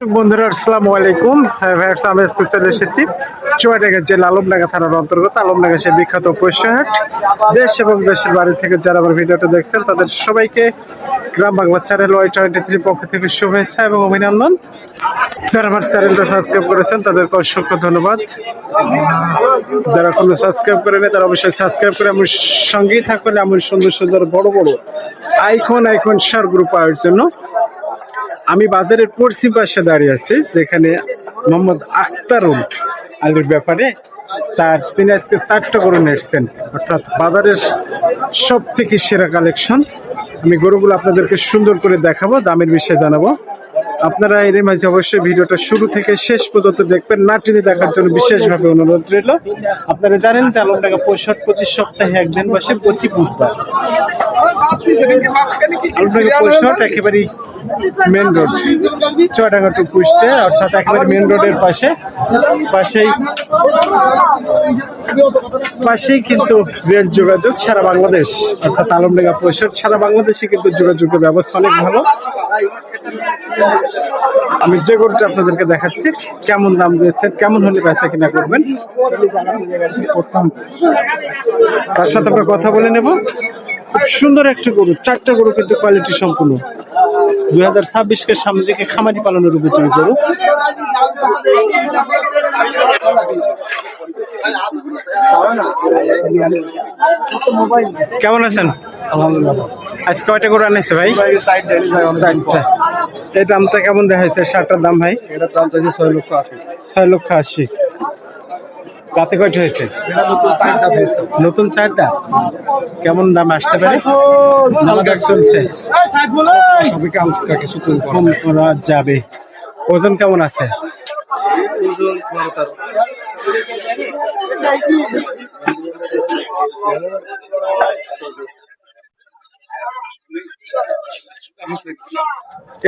বন্ধুরা, আসসালামু আলাইকুম। হ্যাঁ আমি আজকে চলে এসেছি চুয়াডাঙ্গা জেলা আলমডাঙ্গা থানার অন্তর্গত। আলমডাঙ্গা সে বিখ্যাত পৈশাহাট। দেশ এবং দেশের বাড়ি থেকে যারা আমার ভিডিওটা দেখছেন, তাদের সবাইকে Gram Bangla channel Y twenty three পক্ষ থেকে শুভেচ্ছা এবং অভিনন্দন। যারা আমার চ্যানেলটা সাবস্ক্রাইব করেছেন, তাদেরকে অসংখ্য ধন্যবাদ। যারা কোনো সাবস্ক্রাইব করেনি, তারা অবশ্যই সাবস্ক্রাইব করে আমার সঙ্গেই থাকবেন। এমন সুন্দর সুন্দর, বড় বড় আইকন আইকন সার গ্রুপ পাওয়ার জন্য। আমি বাজারের পশ্চিম পাশে দাঁড়িয়ে আছি, যেখানে মোহাম্মদ আখতারুল আলীর ব্যাপারে তার তিনি আজকে চারটা গরু নেটছেন অর্থাৎ বাজারের সব থেকে সেরা কালেকশন। আমি গরুগুলো আপনাদেরকে সুন্দর করে দেখাবো, দামের বিষয়ে জানাব। আপনারা এর মাঝে অবশ্যই ভিডিওটা শুরু থেকে শেষ পর্যন্ত দেখবেন। না দেখার জন্য বিশেষভাবে অনুরোধ রইল। আপনারা জানেন যে আলম টাকা পঁয়ষট্টি পঁচিশ সপ্তাহে একদিন বসে প্রতি বুধবার। আলম টাকা একেবারেই মেন রোড চুয়াডাঙ্গা টু পুষতে অর্থাৎ একেবারে মেন রোডের পাশে। পাশেই পাশেই কিন্তু রেল যোগাযোগ সারা বাংলাদেশ। অর্থাৎ আলমডাঙ্গা পরিষদ সারা বাংলাদেশে কিন্তু যোগাযোগের ব্যবস্থা অনেক ভালো। আমি যে গরুটা আপনাদেরকে দেখাচ্ছি, কেমন দাম দিয়েছেন কেমন হলে বেচা কিনা করবেন, তার সাথে আমরা কথা বলে নেব। খুব সুন্দর একটা গরু, চারটা গরু কিন্তু কোয়ালিটি সম্পূর্ণ। দুই হাজার ছাব্বিশকে সামনে দিকে খামারি পালনের উপযোগী গরু। কেমন আছেন? আজ আনিস ভাই? কেমন শার্টটার দাম ভাই? ছয় লক্ষ আশি। কয়টা হয়েছে? নতুন চারটা? কেমন দাম আসতে পারে? চলছে। করা যাবে। ওজন কেমন আছে?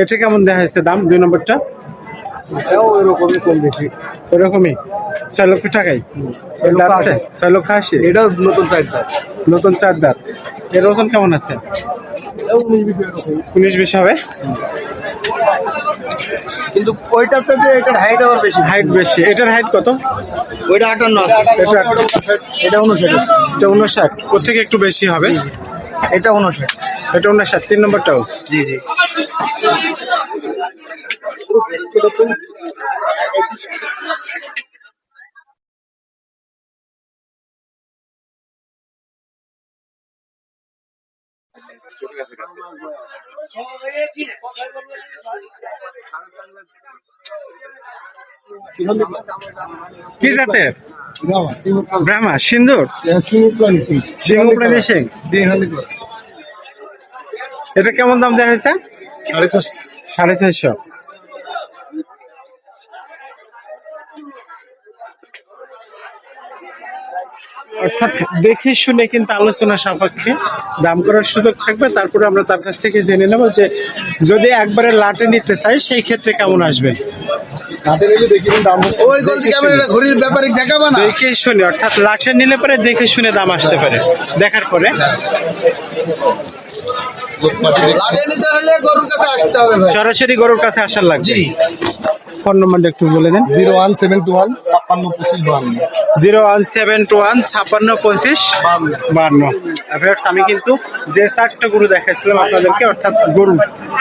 এটা কেমন দেখা যাচ্ছে দাম দুই নম্বরটা? কম বেশি। ছয় লক্ষ টাকাই দাঁত আছে? ছয় লক্ষ আশি? এটাও নতুন নতুন চার দাঁত। এর ওজন কেমন আছে? উনিশ বিশ হবে। কিন্তু ওইটার চাইতে এটার হাইট আবার বেশি। হাইট বেশি। এটার হাইট কত? ওইটা আটান্ন এটা এটা উনষাট এটা উনষাট ওর থেকে একটু বেশি হবে? এটা উনষাট এটা উনষাট তিন নম্বরটাও? জি জি। কি জাতের? ব্রাহ্মা সিন্দুর? সিংহপ্রাণী সিং। এটা কেমন দাম দেখা হয়েছে? সাড়ে ছশো অর্থাৎ দেখে শুনে কিন্তু আলোচনা সাপেক্ষে দাম করার সুযোগ থাকবে। তারপরে আমরা তার কাছ থেকে জেনে নেব যে যদি একবারে লাটে নিতে চাই সেই ক্ষেত্রে কেমন আসবে? হাতে নিলে দেখি শুনে। অর্থাৎ লাটে নিলে পরে দেখে শুনে দাম আসতে পারে। দেখার পরে। সরাসরি গরুর কাছে আসার লাগবে। জি। ফোন নম্বরটা একটু বলে দেন। Zero one seven two one ছাপ্পান্ন পঁচিশ বাহান্ন zero one seven two one ছাপ্পান্ন পঁচিশ বান্ন। ভিউয়ার্স, আমি কিন্তু যে চারটা গরু দেখাইছিলাম আপনাদেরকে অর্থাৎ গরু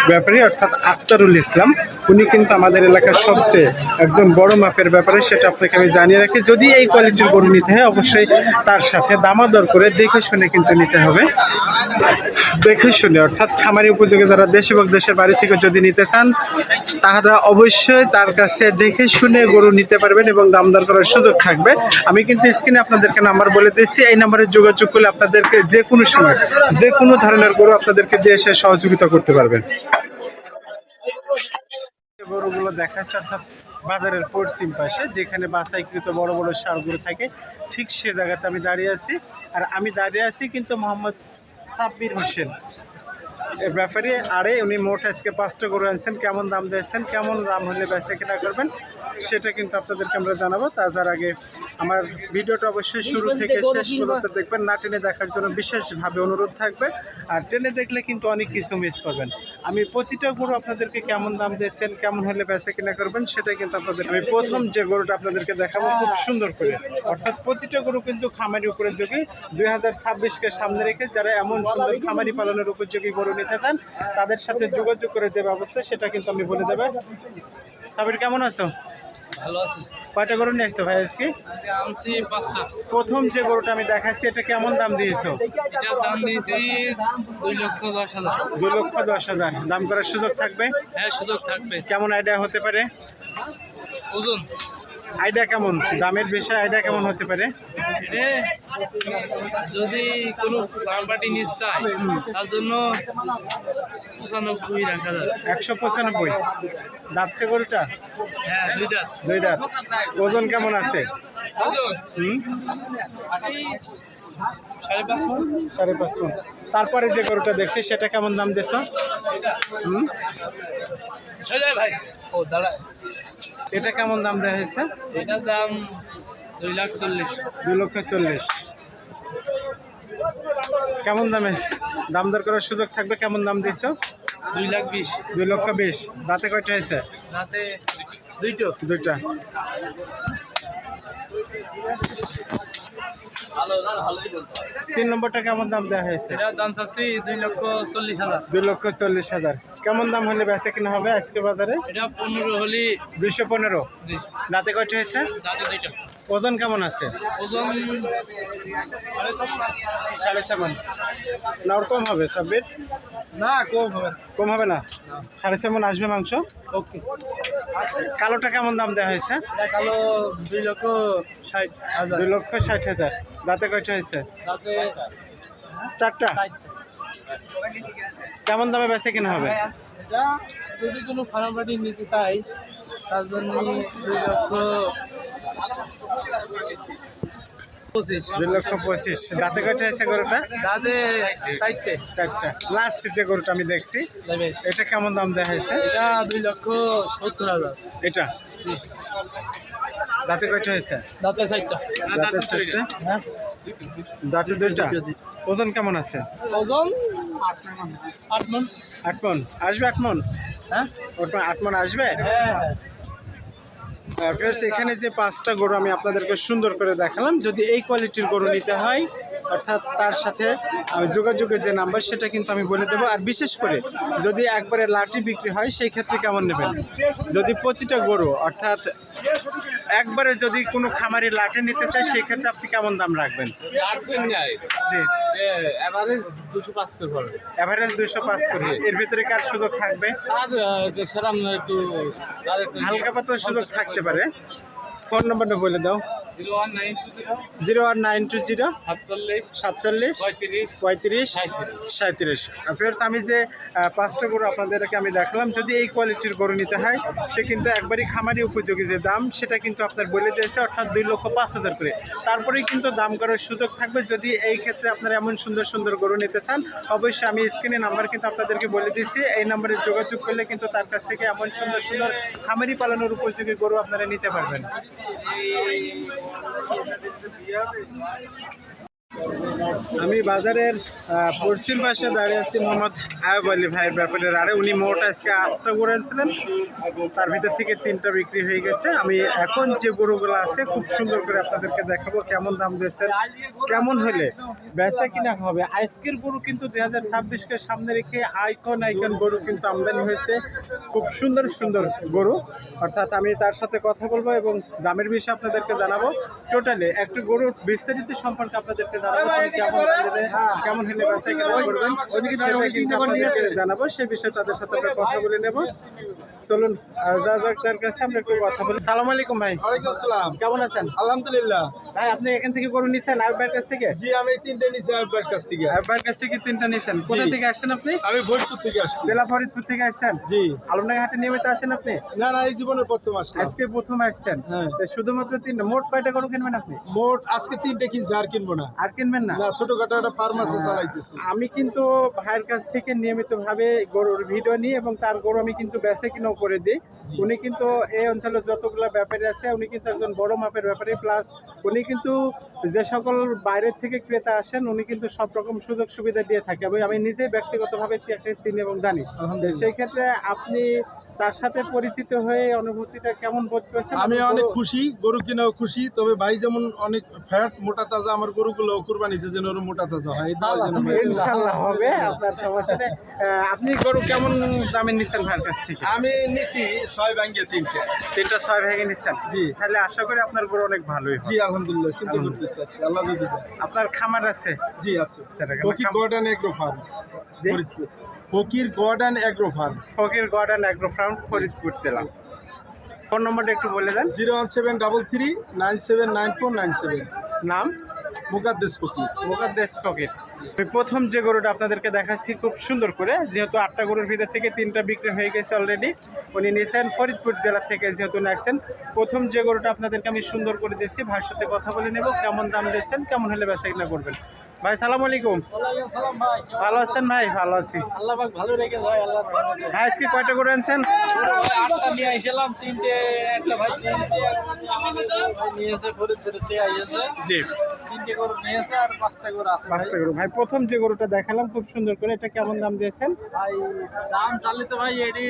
ব্যাপারী অর্থাৎ আক্তারুল ইসলাম উনি কিন্তু আমাদের এলাকার সবচেয়ে একজন বড় মাপের ব্যাপারে সেটা আপনাকে আমি জানিয়ে রাখি। যদি এই কোয়ালিটির গরু নিতে হয় অবশ্যই তার সাথে দামাদর করে দেখে শুনে কিন্তু নিতে হবে। দেখে শুনে অর্থাৎ খামারি উপযোগী যারা দেশ এবং দেশের বাড়ি থেকে যদি নিতে চান তারা অবশ্যই তার কাছে দেখে শুনে গরু নিতে পারবেন এবং দাম দর করার সুযোগ থাকবে। আমি কিন্তু স্ক্রিনে আপনাদেরকে নাম্বার বলে দিচ্ছি এই নাম্বারে যোগাযোগ করলে আপনাদেরকে যে কোনো সময়, যে কোনো ধরনের গরু আপনাদেরকে দিয়ে এসে সহযোগিতা করতে পারবেন। গরুগুলো দেখাচ্ছে, অর্থাৎ বাজারের পশ্চিম পাশে, যেখানে বাছাইকৃত বড় বড় সারগুলো থাকে, ঠিক সে জায়গাতে আমি দাঁড়িয়ে আছি। আর আমি দাঁড়িয়ে আছি কিন্তু মোহাম্মদ সাব্বির হোসেন। ব্যাপারে আরে উনি মোট আজকে পাঁচটা গরু আনছেন। কেমন দাম দিয়েছেন? কেমন দাম হলে বেচা কেনা করবেন? সেটা কিন্তু আপনাদেরকে আমরা জানাব। তাছাড়ার আগে আমার ভিডিওটা অবশ্যই শুরু থেকে শেষ পর্যন্ত দেখবেন না টেনে দেখার জন্য বিশেষভাবে অনুরোধ থাকবে। আর টেনে দেখলে কিন্তু অনেক কিছু মিস করবেন। আমি প্রতিটা গরু আপনাদেরকে কেমন দাম দিয়েছেন কেমন হলে বেচা কিনা করবেন সেটা কিন্তু আপনাদের আমি প্রথম যে গরুটা আপনাদেরকে দেখাবো খুব সুন্দর করে। অর্থাৎ প্রতিটা গরু কিন্তু খামারি উপযোগী। দুই হাজার ছাব্বিশকে সামনে রেখে যারা এমন সুন্দর খামারি পালনের উপযোগী গরু নিতে চান তাদের সাথে যোগাযোগ করে যে ব্যবস্থা সেটা কিন্তু আমি বলে দেবো। সাবির কেমন আছো? ভালো আছি। কয়টা গরু নিয়ে আসছো ভাই আজকে? আনছি পাঁচটা। প্রথম যে গরুটা আমি দেখাচ্ছি এটা কেমন দাম দিয়েছ? এটার দাম দিয়েছি দুই লক্ষ দশ হাজার। দু লক্ষ দশ হাজার। দাম করার সুযোগ থাকবে? হ্যাঁ সুযোগ থাকবে। কেমন আইডিয়া হতে পারে? ওজন? আইডিয়া কেমন? দামের বিষয়ে আইডিয়া কেমন হতে পারে? যদি কোনো পার্টি নিতে চায় তার জন্য পঁচানব্বই রাখা যাবে। একশো পঁচানব্বই। দাচ্ছে গরুটা? হ্যাঁ দুই দাঁত। দুই দাঁত। ওজন কেমন আছে? ওজন? হুম? সাড়ে পাঁচ সাড়ে পাঁচ মণ। তারপরে যে গরুটা দেখছি সেটা কেমন দাম দিয়েছ হুম? ভাই। ও দাঁড়া। এটা কেমন দাম দেওয়া হয়েছে? এটার দাম দুই লাখ চল্লিশ। দু লক্ষ চল্লিশ। কেমন দামে? দাম দর করার সুযোগ থাকবে? কেমন দাম দিচ্ছ? দুই লাখ বিশ। দুই লক্ষ বিশ। দাঁতে কয়টা হয়েছে? দাঁতে দুইটো। দুইটা। তিন নম্বরটা কেমন দাম দেওয়া হয়েছে? দাম চাচ্ছি দুই লক্ষ চল্লিশ হাজার। দুই লক্ষ চল্লিশ হাজার। কেমন দাম হলে বেচা কিনা হবে আজকে বাজারে? এটা পনেরো হলে দুইশো পনেরো। দাঁতে কয়টা হয়েছে? দাঁতে দুইটা। ওজন কেমন আছে? ওজন সাড়ে। সেভেন না ওরকম হবে সাব্বির? না কম হবে। কম হবে না? সাড়ে সেভেন আসবে মাংস? ওকে। কালোটা কেমন দাম দেওয়া হয়েছে? কালো দুই লক্ষ ষাট হাজার। দুই লক্ষ ষাট হাজার। দাঁতে কয়টা হয়েছে? তাতে চারটা? কেমন দামে বেচে কিনা হবে? এটা যদি কোনো ফার্ম পার্টি নিতে চাই তার জন্য দুই লক্ষ পঁচিশ। দুই লক্ষ পঁচিশ। দাঁতে কয়টা গরুটা? তাতে চারটে। চারটা। লাস্ট যে গরুটা আমি দেখছি এটা কেমন দাম দেওয়া হয়েছে? এটা দুই লক্ষ সত্তর হাজার। এটা? দাঁতে কয়টা হয়েছে? দাঁতে চারটা। দাঁতে চারটা? হ্যাঁ। দাঁতে দুইটা? ওজন কেমন আছে? ওজন আট আট মন। আসবে আট মন? হ্যাঁ। আট মন আসবে? হ্যাঁ। Friends, এখানে যে পাঁচটা গরু আমি আপনাদেরকে সুন্দর করে দেখালাম যদি এই কোয়ালিটির গরু নিতে হয় অর্থাৎ তার সাথে আমি যোগাযোগের যে নাম্বার সেটা কিন্তু আমি বলে দেবো। আর বিশেষ করে যদি একবারে লাঠি বিক্রি হয় সেই ক্ষেত্রে কেমন নেবেন? যদি প্রতিটা গরু অর্থাৎ একবারে যদি কোনো খামারি লাঠি নিতে চায় সেই ক্ষেত্রে আপনি কেমন দাম রাখবেন? আট দিন যায় জি এভারেজ দুশো পাঁচ করে অ্যাভারেজ এর ভিতরে কার সুযোগ থাকবে? হালকা পাতলা সুযোগ থাকতে পারে। ফোন নাম্বারটা বলে দাও। Zero one nine two zero. সাতচল্লিশ। পঁয়ত্রিশ। সাঁত্রিশ ফেরত আমি যে পাঁচটা গরু আপনাদেরকে আমি দেখলাম যদি এই কোয়ালিটির গরু নিতে হয় সে কিন্তু একবারই খামারি উপযোগী যে দাম সেটা কিন্তু আপনার বলে দিয়েছে অর্থাৎ দুই লক্ষ পাঁচ হাজার করে। তারপরেই কিন্তু দাম করার সুযোগ থাকবে যদি এই ক্ষেত্রে আপনারা এমন সুন্দর সুন্দর গরু নিতে চান অবশ্যই আমি স্ক্রিনে নাম্বার কিন্তু আপনাদেরকে বলে দিচ্ছি এই নাম্বারে যোগাযোগ করলে কিন্তু তার কাছ থেকে এমন সুন্দর সুন্দর খামারি পালনের উপযোগী গরু আপনারা নিতে পারবেন। এই আমি বাজারের পশ্চিম পাশে দাঁড়িয়ে আছি মোহাম্মদ আয়ব আলী ভাইয়ের ব্যাপারে। আরে, উনি মোট আজকে আটটা গরু আনছিলেন তার ভিতর থেকে তিনটা বিক্রি হয়ে গেছে। আমি এখন যে গরুগুলো আছে, খুব সুন্দর করে আপনাদেরকে দেখাবো কেমন দাম দিয়েছে, কেমন হলে বেচা কিনা হবে। আজকের গরু কিন্তু দুই হাজার ছাব্বিশকে সামনে রেখে আইকন আইকন গরু কিন্তু আমদানি হয়েছে। খুব সুন্দর সুন্দর গরু। অর্থাৎ আমি তার সাথে কথা বলব এবং দামের বিষয়ে আপনাদেরকে জানাব। টোটালি একটু গরুর বিস্তারিত সম্পর্কে আপনাদেরকে কেমন হলে কিন্তু আপনাদেরকে জানাব সে বিষয়ে তাদের সাথে আমরা কথা বলে নেব। চলুন যা যাক তার কাছে আমরা একটু কথা বলি। সালাম আলাইকুম ভাই। ওয়ালাইকুম আসসালাম। কেমন আছেন? আলহামদুলিল্লাহ। ভাই আপনি এখান থেকে গরু নিছেন কাছ থেকে? জি আমি তিনটে নিচ্ছি আপনার কাছ থেকে। আয়ুব কাছ থেকে তিনটা নিছেন। কোথা থেকে আসছেন আপনি? আমি থেকে আসছি। জেলা ফরিদপুর থেকে আসছেন? জি। আলমডাঙ্গা হাটে নিয়মিত আসেন আপনি? না না এই জীবনের প্রথম আসলাম। আজকে প্রথম আসছেন। হ্যাঁ। শুধুমাত্র মোট কয়টা গরু কিনবেন আপনি? মোট আজকে তিনটে কিনছি আর কিনবো না। আর কিনবেন না। না ছোটখাটো একটা ফার্মাসি চালাইতেছি। আমি কিন্তু ভাইয়ের কাছ থেকে নিয়মিতভাবে গরুর ভিডিও নিই এবং তার গরু আমি কিন্তু বেচে কিনাও করে দিই। উনি কিন্তু এই অঞ্চলে যতগুলো ব্যাপারী আছে উনি কিন্তু একজন বড় মাপের ব্যাপারী। প্লাস উনি কিন্তু যে সকল বাইরের থেকে ক্রেতা আসেন উনি কিন্তু সব রকম সুযোগ সুবিধা দিয়ে থাকে। এবং আমি নিজে ব্যক্তিগতভাবে চিনি এবং জানি। সেই ক্ষেত্রে আপনি তার সাথে পরিচিত হয়ে অনুভূতিটা কেমন বোধ করছেন? আমি অনেক খুশি গরু কিনাও খুশি তবে ভাই যেমন অনেক ফ্যাট মোটা তাজা আমার গরুগুলো কুরবানিতে যেন ওর মোটা তাজা হয়। ইনশাল্লাহ হবে আপনার সমস্যা নেই আপনি গরু কেমন দামে নিচ্ছেন ভাইয়ের কাছ থেকে? আমি নিছি ছয় ব্যাংকে তিনটে। তিনটা ছয় ভেঙে নিচ্ছেন? জি। তাহলে আশা করি আপনার গরু অনেক ভালোই হবে। জি আলহামদুলিল্লাহ চিন্তা করতেছি আল্লাহ যদি আপনার খামার আছে? জি আছে। সেটা কেন? Fakir agro farm? Fakir garden agro farm. Fakir garden agro farm Faridpur জেলা। ফোন নম্বরটা একটু বলে দেন। Zero one seven double three nine seven nine four nine seven. নাম? মুকাদ্দেশ ফকির। মুকাদ্দেস ফকির। প্রথম যে গরুটা আপনাদেরকে দেখাচ্ছি খুব সুন্দর করে যেহেতু আটটা গরুর ভিতর থেকে তিনটা বিক্রি হয়ে গেছে অলরেডি উনি নিয়েছেন ফরিদপুর জেলা থেকে যেহেতু নাচছেন। প্রথম যে গরুটা আপনাদেরকে আমি সুন্দর করে দিচ্ছি ভাইয়ের সাথে কথা বলে নেব কেমন দাম দিচ্ছেন কেমন হলে বেচা কিনা করবেন। ভাই সালাম আলাইকুম। ভালো আছেন ভাই? ভালো আছি। আল্লাহ ভালো রেখে ভাই আল্লাহ ভাই আজকে কয়টা করে আনছেন? আটটা নিয়ে আসলাম তিনটে একটা ভাই নিয়েছে নিয়েছে ফরিদপুর জি। তিনটে করে নিয়েছে আর পাঁচটা করে আছে পাঁচটা গরু। ভাই প্রথম যে গরুটা দেখালাম খুব সুন্দর করে। এটা কেমন দাম দিয়েছেন? ভাই দাম চালে তো ভাই এটি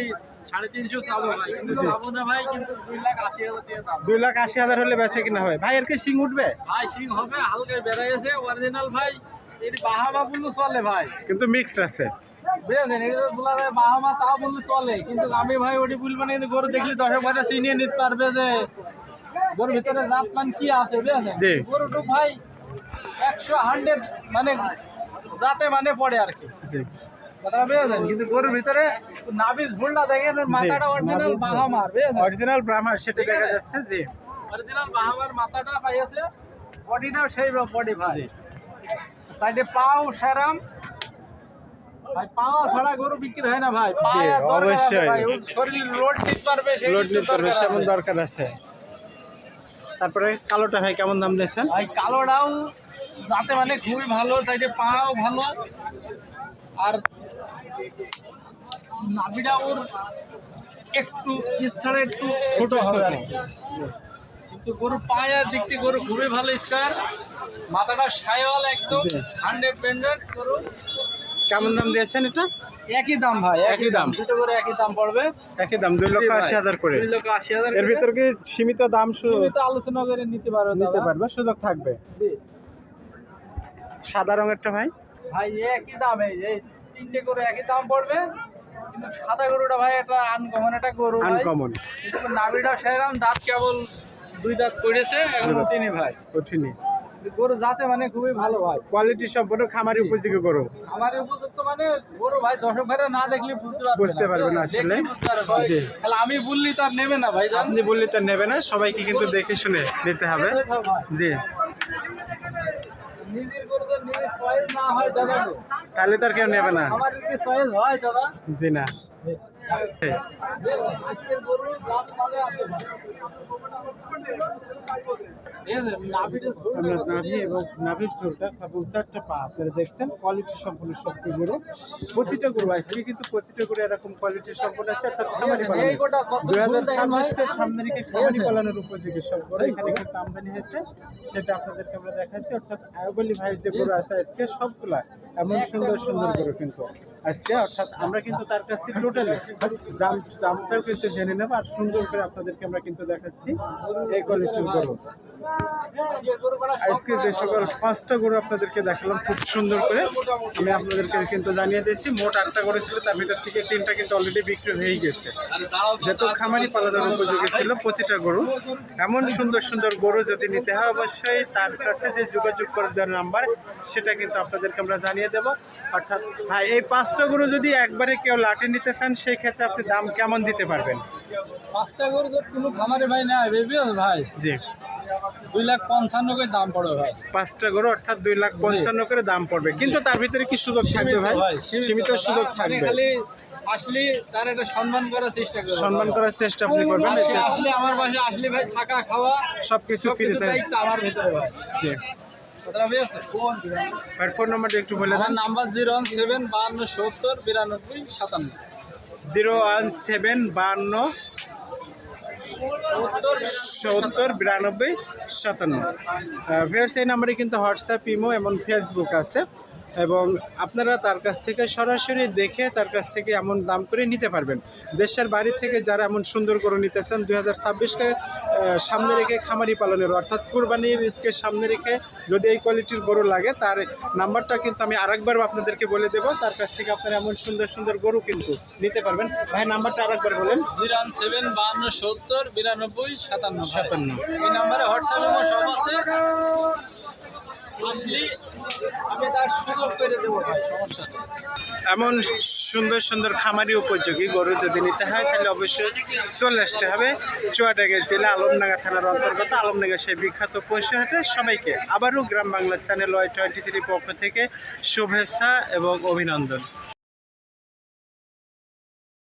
সাড়ে তিনশো চাবো ভাই। কিন্তু চাবো না ভাই কিন্তু দুই লাখ আশি হাজার টাকা দাম। দুই লাখ আশি হাজার হলে বেচে কিনা ভাই এর কি সিং উঠবে? ভাই সিং হবে হালকা বেড়াইছে অরিজিনাল ভাই। এটি বাহামা বললে চলে ভাই। কিন্তু মিক্সড আছে। বুঝলেন এটা তো বলা যায় বাহামা তাও বললে চলে। কিন্তু আমি ভাই ওটি বলব না কিন্তু গরু দেখলে দর্শক ভাইরা চিনিয়ে নিতে পারবে যে গরুর ভিতরে জাত মান কি আছে। গরুটু ভাই একশো হান্ড্রেড মানে যাতে মানে পড়ে আর কি। কথাটা বুঝেছেন? কিন্তু গরুর ভিতরে নাবিজ ভুলটা দেখেন মাথাটা অরিজিনাল বাহামার বুঝেছেন? অরিজিনাল ব্রাহ্মার সেটা দেখা যাচ্ছে জি। অরিজিনাল বাহামার মাথাটা বডিটাও সেই বডি ভাই। সাইডে পাও সেরাম। ভাই পাওয়া ছাড়া গরু বিক্রি হয় না ভাই। অবশ্যই। শরীর লোড নিতে পারবে লোড নিতে পারবে সেমন। দরকার আছে। তারপরে কালোটা ভাই কেমন দাম দিয়েছেন? ভাই কালোটাও যাতে মানে খুবই ভালো সাইডে পাও ভালো। আর নাভিটা ওর একটু ইচ্ছাড়া একটু ছোট হবে আর কিন্তু গরু পায়ের দিক থেকে গরু খুবই ভালো স্কোয়ার মাথাটা সায়ল একদম হান্ড্রেড পেন্ডেড গরু। কেমন দাম দিয়েছেন এটা? একই দাম ভাই একই দাম। দুটো করে একই দাম পড়বে। একই দাম দুই লক্ষ আশি হাজার করে। দুই লক্ষ আশি হাজার এর ভিতর কি সীমিত দাম তো আলোচনা করে নিতে পারবে নিতে পারবে সুযোগ থাকবে। সাদা রঙেরটা ভাই? ভাই একই দাম এই তিনটে করে একই দাম পড়বে কিন্তু সাদা গরুটা ভাই একটা আনকমন একটা গরু আনকমন নাভিটা সেরাম দাঁত কেবল দুই দাঁত পড়েছে এখন তিনি ভাই। কঠিনই গরু জাতে মানে খুবই ভালো ভাই। কোয়ালিটি সম্পূর্ণ খামারি উপযোগী গরু। আমার উপযুক্ত মানে গরু ভাই দর্শক ভাইরা না দেখলে বুঝতে পারবে বুঝতে পারবে না আসলে। জি। তাহলে আমি বললি তার নেবে না ভাই আপনি বললে তো নেবে না সবাইকে কিন্তু দেখে শুনে নিতে হবে। জি। তাহলে তো আর কেউ নেবে না। জি না। নাভি এবং নাভির চুলটা এবং চারটা পা আপনারা দেখছেন কোয়ালিটি সম্পূর্ণ সবটি গরু প্রতিটা গরু আজকে কিন্তু প্রতিটা গরু এরকম কোয়ালিটি সম্পূর্ণ আছে অর্থাৎ খামারি দুই হাজার ছাব্বিশকে সামনে রেখে খামারি পালনের উপযোগী সব গরু এখানে কিন্তু আমদানি হয়েছে সেটা আপনাদেরকে আমরা দেখাচ্ছি অর্থাৎ আয়বলি ভাই যে গরু আছে আজকে সবগুলা এমন সুন্দর সুন্দর গরু কিন্তু। আজকে, অর্থাৎ আমরা কিন্তু তার কাছ থেকে টোটালি দাম দামটাও কিন্তু জেনে নেব আর সুন্দর করে আপনাদেরকে আমরা কিন্তু দেখাচ্ছি। এই কোয়ালিটির গরু। আজকে যে সকল পাঁচটা গরু আপনাদেরকে দেখালাম, খুব সুন্দর করে আমি আপনাদেরকে কিন্তু জানিয়ে দিয়েছি। মোট আটটা গরু ছিল, তার ভিতর থেকে তিনটা কিন্তু অলরেডি বিক্রি হয়ে গেছে। যেহেতু খামারি পালনের উপযোগী ছিল প্রতিটা গরু। এমন সুন্দর সুন্দর গরু যদি নিতে হয়, অবশ্যই তার কাছে যে যোগাযোগ করে নাম্বার, সেটা কিন্তু আপনাদেরকে আমরা জানিয়ে দেব। অর্থাৎ ভাই এই পাঁচটা গরু যদি একবারে কেউ লাটে নিতে চান সেই ক্ষেত্রে আপনি দাম কেমন দিতে পারবেন? পাঁচটা গরু যদি কোনো খামারে ভাই না ভাই। জি। দুই লাখ পঞ্চান্ন করে দাম পড়বে ভাই। পাঁচটা গরু অর্থাৎ দুই লাখ পঞ্চান্ন করে দাম পড়বে। কিন্তু তার ভিতরে কি সুযোগ থাকবে ভাই? সীমিত সুযোগ থাকবে। খালি আসলে তার একটা সম্মান করার চেষ্টা করবে সম্মান করার চেষ্টা আপনি করবেন আসলে আমার পাশে আসলে ভাই থাকা খাওয়া সবকিছু ফ্রি থাকে আমার ভিতরে ভাই। জি। ফোন নাম্বারটা একটু বলে দেন। নাম্বার জিরো ওয়ান সেভেন বাহান্ন সত্তর বিরানব্বই সাতান্ন। জিরো ওয়ান সেভেন বান্ন সত্তর সত্তর বিরানব্বই সাতান্ন। ভিউয়ার্স এই নাম্বারে কিন্তু হোয়াটসঅ্যাপ ইমো এবং ফেসবুক আছে। এবং আপনারা তার কাছ থেকে সরাসরি দেখে তার কাছ থেকে এমন দাম করে নিতে পারবেন। দেশের বাড়ি থেকে যারা এমন সুন্দর গরু নিতেছেন দুই হাজার ছাব্বিশকে সামনে রেখে খামারি পালনের অর্থাৎ কুরবানির ঈদকে সামনে রেখে যদি এই কোয়ালিটির গরু লাগে তার নাম্বারটা কিন্তু আমি আরেকবারও আপনাদেরকে বলে দেবো। তার কাছ থেকে আপনারা এমন সুন্দর সুন্দর গরু কিন্তু নিতে পারবেন। ভাই নাম্বারটা আরেকবার বলেন। জিরো ওয়ান সেভেন বাহান্ন সত্তর বিরানব্বই সাতান্ন। সাতান্ন। এই নাম্বারে হোয়াটসঅ্যাপ সব আছে। এমন সুন্দর সুন্দর খামারি উপযোগী গরু যদি নিতে হয়, তাহলে অবশ্যই চলে আসতে হবে চুয়াডাঙ্গা জেলা আলমনাগা থানার অন্তর্গত। আলমডাঙ্গা সেই বিখ্যাত পশু হাটে সবাইকে আবারও Gram Bangla channel Y twenty three পক্ষ থেকে শুভেচ্ছা এবং অভিনন্দন।